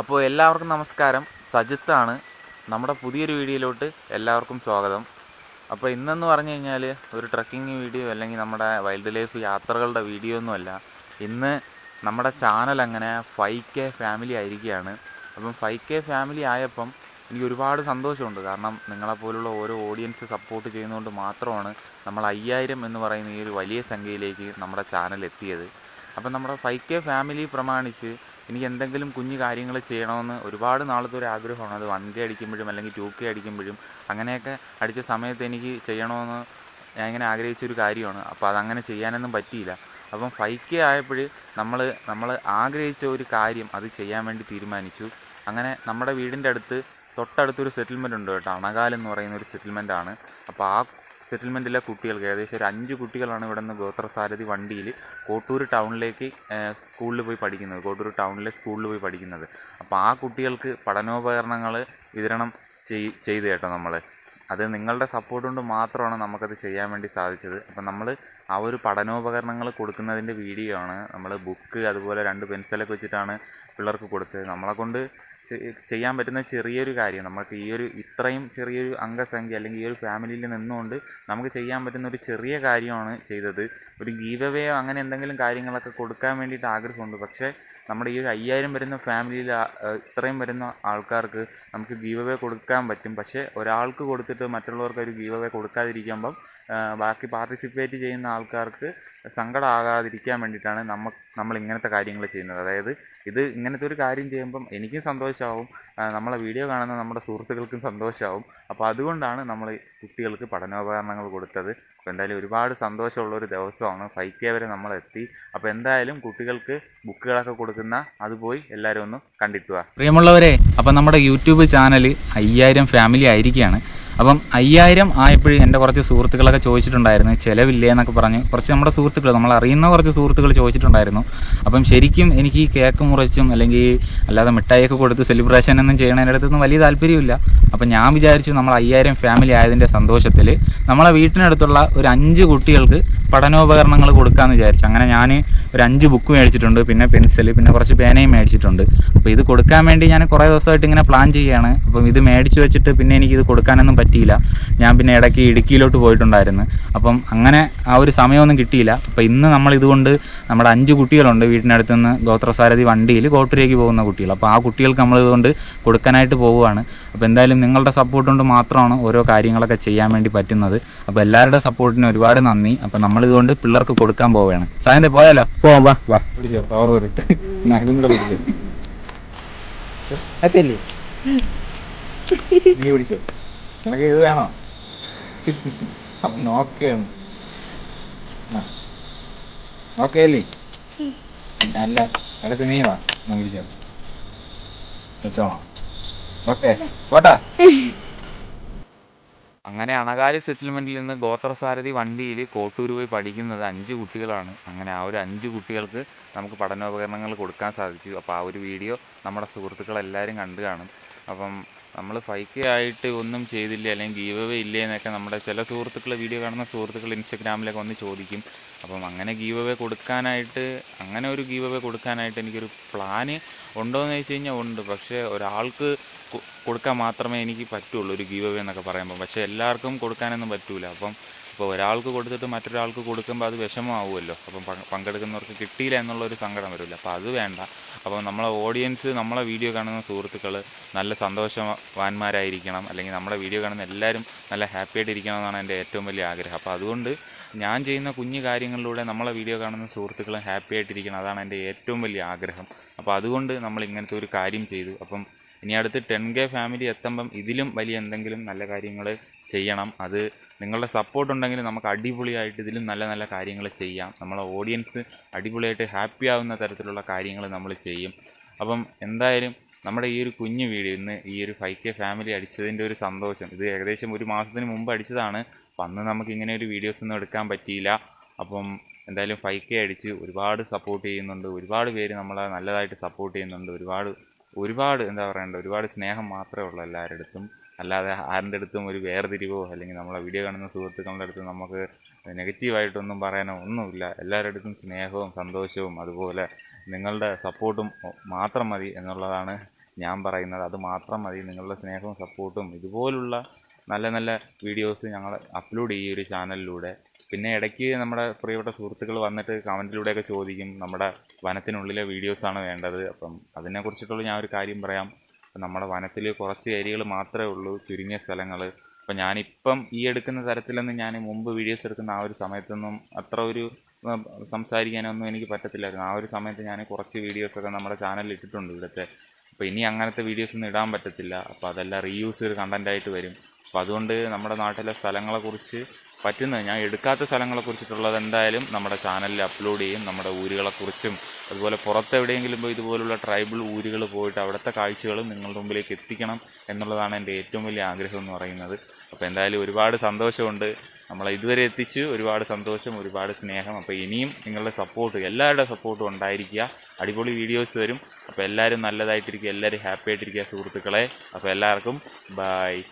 അപ്പോൾ എല്ലാവർക്കും നമസ്കാരം. സജിത്താണ്. നമ്മുടെ പുതിയൊരു വീഡിയോയിലോട്ട് എല്ലാവർക്കും സ്വാഗതം. അപ്പോൾ ഇന്നെന്ന് പറഞ്ഞു കഴിഞ്ഞാൽ ഒരു ട്രക്കിംഗ് വീഡിയോ അല്ലെങ്കിൽ നമ്മുടെ വൈൽഡ് ലൈഫ് യാത്രകളുടെ വീഡിയോ ഒന്നുമല്ല ഇന്ന് നമ്മുടെ ചാനൽ അങ്ങനെ ഫൈവ് കെ ഫാമിലി ആയിരിക്കുകയാണ്. അപ്പം ഫൈവ് കെ ഫാമിലി ആയപ്പം എനിക്ക് ഒരുപാട് സന്തോഷമുണ്ട്. കാരണം നിങ്ങളെപ്പോലുള്ള ഓരോ ഓഡിയൻസ് സപ്പോർട്ട് ചെയ്യുന്നതുകൊണ്ട് മാത്രമാണ് നമ്മൾ അയ്യായിരം എന്ന് പറയുന്ന ഈ ഒരു വലിയ സംഖ്യയിലേക്ക് നമ്മുടെ ചാനൽ എത്തിയത്. അപ്പം നമ്മുടെ ഫൈവ് കെ ഫാമിലി പ്രമാണിച്ച് എനിക്ക് എന്തെങ്കിലും കുഞ്ഞു കാര്യങ്ങൾ ചെയ്യണമെന്ന് ഒരുപാട് നാളത്തെ ഒരു ആഗ്രഹമാണ്. അത് വൺ കെ അടിക്കുമ്പോഴും അല്ലെങ്കിൽ ടു കെ അടിക്കുമ്പോഴും അങ്ങനെയൊക്കെ അടിച്ച സമയത്ത് എനിക്ക് ചെയ്യണമെന്ന് ഞാൻ ഇങ്ങനെ ആഗ്രഹിച്ചൊരു കാര്യമാണ്. അപ്പോൾ അതങ്ങനെ ചെയ്യാനൊന്നും പറ്റിയില്ല. അപ്പം ഫൈവ് കെ ആയപ്പോൾ നമ്മൾ നമ്മൾ ആഗ്രഹിച്ച ഒരു കാര്യം അത് ചെയ്യാൻ വേണ്ടി തീരുമാനിച്ചു. അങ്ങനെ നമ്മുടെ വീടിന്റെ അടുത്ത് തൊട്ടടുത്തൊരു സെറ്റിൽമെന്റ് ഉണ്ട് കേട്ടോ. അണകാൽ എന്ന് പറയുന്ന ഒരു സെറ്റിൽമെന്റ് ആണ്. അപ്പോൾ ആ സെറ്റിൽമെന്റിലെ കുട്ടികൾക്ക് ഏകദേശം ഒരു അഞ്ച് കുട്ടികളാണ് ഇവിടെ നിന്ന് ഗോത്രസാരഥി വണ്ടിയിൽ കോട്ടൂർ ടൗണിലേക്ക് സ്കൂളിൽ പോയി പഠിക്കുന്നത്. കോട്ടൂർ ടൗണിലെ സ്കൂളിൽ പോയി പഠിക്കുന്നത്. അപ്പോൾ ആ കുട്ടികൾക്ക് പഠനോപകരണങ്ങൾ വിതരണം ചെയ് ചെയ്ത് കേട്ടോ നമ്മൾ അത് നിങ്ങളുടെ സപ്പോർട്ട് കൊണ്ട് മാത്രമാണ് നമുക്കത് ചെയ്യാൻ വേണ്ടി സാധിച്ചത്. അപ്പം നമ്മൾ ആ ഒരു പഠനോപകരണങ്ങൾ കൊടുക്കുന്നതിന്റെ വീഡിയോ ആണ്. നമ്മൾ ബുക്ക് അതുപോലെ രണ്ട് പെൻസിലൊക്കെ വെച്ചിട്ടാണ് പിള്ളേർക്ക് കൊടുത്തത്. നമ്മളെ കൊണ്ട് ചെയ്യാൻ പറ്റുന്ന ചെറിയൊരു കാര്യം. നമുക്ക് ഈ ഒരു ഇത്രയും ചെറിയൊരു അംഗസംഖ്യ അല്ലെങ്കിൽ ഈ ഒരു ഫാമിലിയിൽ നിന്നുകൊണ്ട് നമുക്ക് ചെയ്യാൻ പറ്റുന്ന ഒരു ചെറിയ കാര്യമാണ് ചെയ്തത്. ഒരു ഗീവ് അങ്ങനെ എന്തെങ്കിലും കാര്യങ്ങളൊക്കെ കൊടുക്കാൻ വേണ്ടിയിട്ട് ആഗ്രഹമുണ്ട്. പക്ഷേ നമ്മുടെ ഈ ഒരു അയ്യായിരം വരുന്ന ഫാമിലിയിൽ ഇത്രയും വരുന്ന ആൾക്കാർക്ക് നമുക്ക് ഗീവ് അവേ കൊടുക്കാൻ പറ്റും. പക്ഷേ ഒരാൾക്ക് കൊടുത്തിട്ട് മറ്റുള്ളവർക്ക് ഒരു ഗീവ് അവേ കൊടുക്കാതിരിക്കുമ്പം ബാക്കി പാർട്ടിസിപ്പേറ്റ് ചെയ്യുന്ന ആൾക്കാർക്ക് സങ്കടമാകാതിരിക്കാൻ വേണ്ടിയിട്ടാണ് നമ്മ നമ്മൾ ഇങ്ങനത്തെ കാര്യങ്ങൾ ചെയ്യുന്നത്. അതായത് ഇത് ഇങ്ങനത്തെ ഒരു കാര്യം ചെയ്യുമ്പം എനിക്കും സന്തോഷമാവും നമ്മളെ വീഡിയോ കാണുന്ന നമ്മുടെ സുഹൃത്തുക്കൾക്കും സന്തോഷമാവും അപ്പോൾ അതുകൊണ്ടാണ് നമ്മൾ കുട്ടികൾക്ക് പഠനോപകരണങ്ങൾ കൊടുത്തത്. അപ്പോൾ എന്തായാലും ഒരുപാട് സന്തോഷമുള്ള ഒരു ദിവസമാണ്. ഫൈവ് കെ വരെ നമ്മൾ എത്തി അപ്പോൾ എന്തായാലും കുട്ടികൾക്ക് ബുക്കുകളൊക്കെ കൊടുക്കുന്ന അത് പോയി എല്ലാവരും ഒന്ന് കണ്ടിട്ടുക പ്രിയമുള്ളവരെ അപ്പോൾ നമ്മുടെ യൂട്യൂബ് ചാനൽ അയ്യായിരം ഫാമിലി ആയിരിക്കുകയാണ്. അപ്പം അയ്യായിരം ആയപ്പോഴും എന്റെ കുറച്ച് സുഹൃത്തുക്കളൊക്കെ ചോദിച്ചിട്ടുണ്ടായിരുന്നു ചിലവില്ലേ എന്നൊക്കെ പറഞ്ഞ്. കുറച്ച് നമ്മുടെ സുഹൃത്തുക്കൾ നമ്മൾ അറിയുന്ന കുറച്ച് സുഹൃത്തുക്കൾ ചോദിച്ചിട്ടുണ്ടായിരുന്നു. അപ്പം ശരിക്കും എനിക്ക് ഈ കേക്ക് മുറിച്ചും അല്ലെങ്കിൽ അല്ലാതെ മിഠായിയൊക്കെ കൊടുത്ത് സെലിബ്രേഷൻ ഒന്നും ചെയ്യണതിന്റെ അടുത്തൊന്നും വലിയ താല്പര്യമില്ല അപ്പം ഞാൻ വിചാരിച്ചു നമ്മൾ അയ്യായിരം ഫാമിലി ആയതിന്റെ സന്തോഷത്തിൽ നമ്മളെ വീട്ടിനടുത്തുള്ള ഒരു അഞ്ച് കുട്ടികൾക്ക് പഠനോപകരണങ്ങൾ കൊടുക്കാമെന്ന് വിചാരിച്ചു. അങ്ങനെ ഞാൻ ഒരു അഞ്ച് ബുക്ക് മേടിച്ചിട്ടുണ്ട് പിന്നെ പെൻസിൽ പിന്നെ കുറച്ച് പേനയും മേടിച്ചിട്ടുണ്ട്. അപ്പോൾ ഇത് കൊടുക്കാൻ വേണ്ടി ഞാൻ കുറേ ദിവസമായിട്ട് ഇങ്ങനെ പ്ലാൻ ചെയ്യുകയാണ്. അപ്പം ഇത് മേടിച്ച് വെച്ചിട്ട് പിന്നെ എനിക്കിത് കൊടുക്കാനൊന്നും പറ്റിയില്ല. ഞാൻ പിന്നെ ഇടയ്ക്ക് ഇടുക്കിയിലോട്ട് പോയിട്ടുണ്ടായിരുന്നു. അപ്പം അങ്ങനെ ആ ഒരു സമയമൊന്നും കിട്ടിയില്ല. അപ്പോൾ ഇന്ന് നമ്മൾ ഇതുകൊണ്ട് നമ്മുടെ അഞ്ച് കുട്ടികളുണ്ട്. വീട്ടിനടുത്ത് നിന്ന് ഗോത്രസാരഥി വണ്ടിയിൽ കോട്ടൂരേക്ക് പോകുന്ന കുട്ടികൾ. അപ്പോൾ ആ കുട്ടികൾക്ക് നമ്മൾ ഇതുകൊണ്ട് കൊടുക്കാനായിട്ട് പോവുകയാണ്. അപ്പോൾ എന്തായാലും നിങ്ങളുടെ സപ്പോർട്ട് കൊണ്ട് മാത്രമാണ് ഓരോ കാര്യങ്ങളൊക്കെ ചെയ്യാൻ വേണ്ടി പറ്റുന്നത്. അപ്പോൾ എല്ലാവരുടെ സപ്പോർട്ടിന് ഒരുപാട് നന്ദി. അപ്പൊ നമ്മൾ ഇതുകൊണ്ട് പിള്ളേർക്ക് കൊടുക്കാൻ പോവുകയാണ്. സായന്തേ പോയാലോ? പോവാം വാ. വാ. പവർ ഇതും വേണോ? ഓക്കെ അല്ലേ അല്ല പോട്ടാ. അങ്ങനെ അണകാലി സെറ്റിൽമെന്റിൽ നിന്ന് ഗോത്രസാരഥി വണ്ടിയിൽ കോട്ടൂർ പോയി പഠിക്കുന്നത് അഞ്ച് കുട്ടികളാണ്. അങ്ങനെ ആ ഒരു അഞ്ച് കുട്ടികൾക്ക് നമുക്ക് പഠനോപകരണങ്ങൾ കൊടുക്കാൻ സാധിച്ചു. അപ്പോൾ ആ ഒരു വീഡിയോ നമ്മുടെ സുഹൃത്തുക്കളെല്ലാവരും കണ്ടു കാണും. അപ്പം നമ്മൾ ഫൈവ് കെ ആയിട്ട് ഒന്നും ചെയ്തില്ല അല്ലെങ്കിൽ ഗീവ് അവേ ഇല്ലേ എന്നൊക്കെ നമ്മുടെ ചില സുഹൃത്തുക്കൾ വീഡിയോ കാണുന്ന സുഹൃത്തുക്കൾ ഇൻസ്റ്റഗ്രാമിലൊക്കെ വന്ന് ചോദിക്കും. അപ്പം അങ്ങനെ ഗീവ് അവേ കൊടുക്കാനായിട്ട് അങ്ങനെ ഒരു ഗീവ് അവേ കൊടുക്കാനായിട്ട് എനിക്കൊരു പ്ലാന് ഉണ്ടോ എന്ന് ചോദിച്ചു കഴിഞ്ഞാൽ ഉണ്ട്. പക്ഷേ ഒരാൾക്ക് കൊടുക്കാൻ മാത്രമേ എനിക്ക് പറ്റുള്ളൂ ഒരു ഗീവ് അവേ എന്നൊക്കെ പറയുമ്പോൾ പക്ഷേ എല്ലാവർക്കും കൊടുക്കാനൊന്നും പറ്റൂല. അപ്പം ഇപ്പോൾ ഒരാൾക്ക് കൊടുത്തിട്ട് മറ്റൊരാൾക്ക് കൊടുക്കുമ്പോൾ അത് വിഷമമാവുമല്ലോ. അപ്പം പങ്ക് പങ്കെടുക്കുന്നവർക്ക് കിട്ടിയില്ല എന്നുള്ളൊരു സങ്കടം വരില്ല. അപ്പോൾ അത് വേണ്ട. അപ്പോൾ നമ്മളെ ഓഡിയൻസ് നമ്മളെ വീഡിയോ കാണുന്ന സുഹൃത്തുക്കൾ നല്ല സന്തോഷവാന്മാരായിരിക്കണം. അല്ലെങ്കിൽ നമ്മളെ വീഡിയോ കാണുന്ന എല്ലാവരും നല്ല ഹാപ്പി ആയിട്ട് ഇരിക്കണം എന്നാണ് എന്റെ ഏറ്റവും വലിയ ആഗ്രഹം. അപ്പോൾ അതുകൊണ്ട് ഞാൻ ചെയ്യുന്ന കുഞ്ഞു കാര്യങ്ങളിലൂടെ നമ്മളെ വീഡിയോ കാണുന്ന സുഹൃത്തുക്കളും ഹാപ്പി ആയിട്ടിരിക്കണം. അതാണ് എന്റെ ഏറ്റവും വലിയ ആഗ്രഹം. അപ്പോൾ അതുകൊണ്ട് നമ്മൾ ഇങ്ങനത്തെ ഒരു കാര്യം ചെയ്തു. അപ്പം ഇനി അടുത്ത് ടെൻ കെ ഫാമിലി എത്തുമ്പം ഇതിലും വലിയ എന്തെങ്കിലും നല്ല കാര്യങ്ങൾ ചെയ്യണം. അത് നിങ്ങളുടെ സപ്പോർട്ട് ഉണ്ടെങ്കിൽ നമുക്ക് അടിപൊളിയായിട്ട് ഇതിലും നല്ല നല്ല കാര്യങ്ങൾ ചെയ്യാം. നമ്മളെ ഓഡിയൻസ് അടിപൊളിയായിട്ട് ഹാപ്പി ആവുന്ന തരത്തിലുള്ള കാര്യങ്ങൾ നമ്മൾ ചെയ്യും. അപ്പം എന്തായാലും നമ്മുടെ ഈ ഒരു കുഞ്ഞു വീഡിയോ ഇന്ന് ഈ ഒരു ഫൈവ് കെ ഫാമിലി അടിച്ചതിന്റെ ഒരു സന്തോഷം. ഇത് ഏകദേശം ഒരു മാസത്തിന് മുമ്പ് അടിച്ചതാണ്. അന്ന് നമുക്ക് ഇങ്ങനെ ഒരു വീഡിയോസ് ഒന്നും എടുക്കാൻ പറ്റിയില്ല. അപ്പം എന്തായാലും ഫൈവ് കെ അടിച്ച് ഒരുപാട് സപ്പോർട്ട് ചെയ്യുന്നുണ്ട്. ഒരുപാട് പേര് നമ്മളെ നല്ലതായിട്ട് സപ്പോർട്ട് ചെയ്യുന്നുണ്ട്. ഒരുപാട് ഒരുപാട് എന്താ പറയണ്ട? ഒരുപാട് സ്നേഹം മാത്രമേ ഉള്ളൂ എല്ലാവരുടെ അടുത്തും. അല്ലാതെ ആരുടെ അടുത്തും ഒരു വേർതിരിവോ അല്ലെങ്കിൽ നമ്മളെ വീഡിയോ കാണുന്ന സുഹൃത്തുക്കളുടെ അടുത്ത് നമുക്ക് നെഗറ്റീവായിട്ടൊന്നും പറയാനോ ഒന്നുമില്ല. എല്ലാവരുടെ അടുത്തും സ്നേഹവും സന്തോഷവും അതുപോലെ നിങ്ങളുടെ സപ്പോർട്ടും മാത്രം മതി എന്നുള്ളതാണ് ഞാൻ പറയുന്നത്. അത് മാത്രം മതി. നിങ്ങളുടെ സ്നേഹവും സപ്പോർട്ടും ഇതുപോലുള്ള നല്ല നല്ല വീഡിയോസ് ഞങ്ങൾ അപ്ലോഡ് ചെയ്യും ഈ ഒരു ചാനലിലൂടെ പിന്നെ ഇടയ്ക്ക് നമ്മുടെ പ്രിയപ്പെട്ട സുഹൃത്തുക്കൾ വന്നിട്ട് കമന്റിലൂടെയൊക്കെ ചോദിക്കും. നമ്മുടെ വനത്തിനുള്ളിലെ വീഡിയോസാണ് വേണ്ടത്. അപ്പം അതിനെക്കുറിച്ചിട്ടുള്ള ഞാൻ ഒരു കാര്യം പറയാം. നമ്മുടെ വനത്തിൽ കുറച്ച് ഏരിയകൾ മാത്രമേ ഉള്ളൂ ചുരുങ്ങിയ സ്ഥലങ്ങൾ അപ്പം ഞാനിപ്പം ഈ എടുക്കുന്ന തരത്തിലൊന്നും ഞാൻ മുമ്പ് വീഡിയോസ് എടുക്കുന്ന ആ ഒരു സമയത്തൊന്നും അത്ര ഒരു സംസാരിക്കാനൊന്നും എനിക്ക് പറ്റത്തില്ലായിരുന്നു. ആ ഒരു സമയത്ത് ഞാൻ കുറച്ച് വീഡിയോസൊക്കെ നമ്മുടെ ചാനലിൽ ഇട്ടിട്ടുണ്ട് ഇവിടുത്തെ. അപ്പോൾ ഇനി അങ്ങനത്തെ വീഡിയോസ് ഒന്നും ഇടാൻ പറ്റത്തില്ല. അപ്പോൾ അതെല്ലാം റീയൂസ് ചെയ്ത് കണ്ടന്റ് ആയിട്ട് വരും. അപ്പോൾ അതുകൊണ്ട് നമ്മുടെ നാട്ടിലെ സ്ഥലങ്ങളെക്കുറിച്ച് പറ്റുന്നത് ഞാൻ എടുക്കാത്ത സ്ഥലങ്ങളെക്കുറിച്ചിട്ടുള്ളത് എന്തായാലും നമ്മുടെ ചാനലിൽ അപ്ലോഡ് ചെയ്യും നമ്മുടെ ഊരുകളെക്കുറിച്ചും അതുപോലെ പുറത്തെവിടെയെങ്കിലും പോയി ഇതുപോലുള്ള ട്രൈബൽ ഊരുകൾ പോയിട്ട് അവിടുത്തെ കാഴ്ചകളും നിങ്ങളുടെ മുമ്പിലേക്ക് എത്തിക്കണം എന്നുള്ളതാണ് എന്റെ ഏറ്റവും വലിയ ആഗ്രഹം എന്ന് പറയുന്നത്. അപ്പോൾ എന്തായാലും ഒരുപാട് സന്തോഷമുണ്ട്. നമ്മളെ ഇതുവരെ എത്തിച്ച് ഒരുപാട് സന്തോഷം ഒരുപാട് സ്നേഹം. അപ്പോൾ ഇനിയും നിങ്ങളുടെ സപ്പോർട്ട് എല്ലാവരുടെ സപ്പോർട്ടും ഉണ്ടായിരിക്കുക. അടിപൊളി വീഡിയോസ് വരും. അപ്പോൾ എല്ലാവരും നല്ലതായിട്ടിരിക്കുക. എല്ലാവരും ഹാപ്പി ആയിട്ടിരിക്കുക സുഹൃത്തുക്കളെ. അപ്പോൾ എല്ലാവർക്കും ബൈ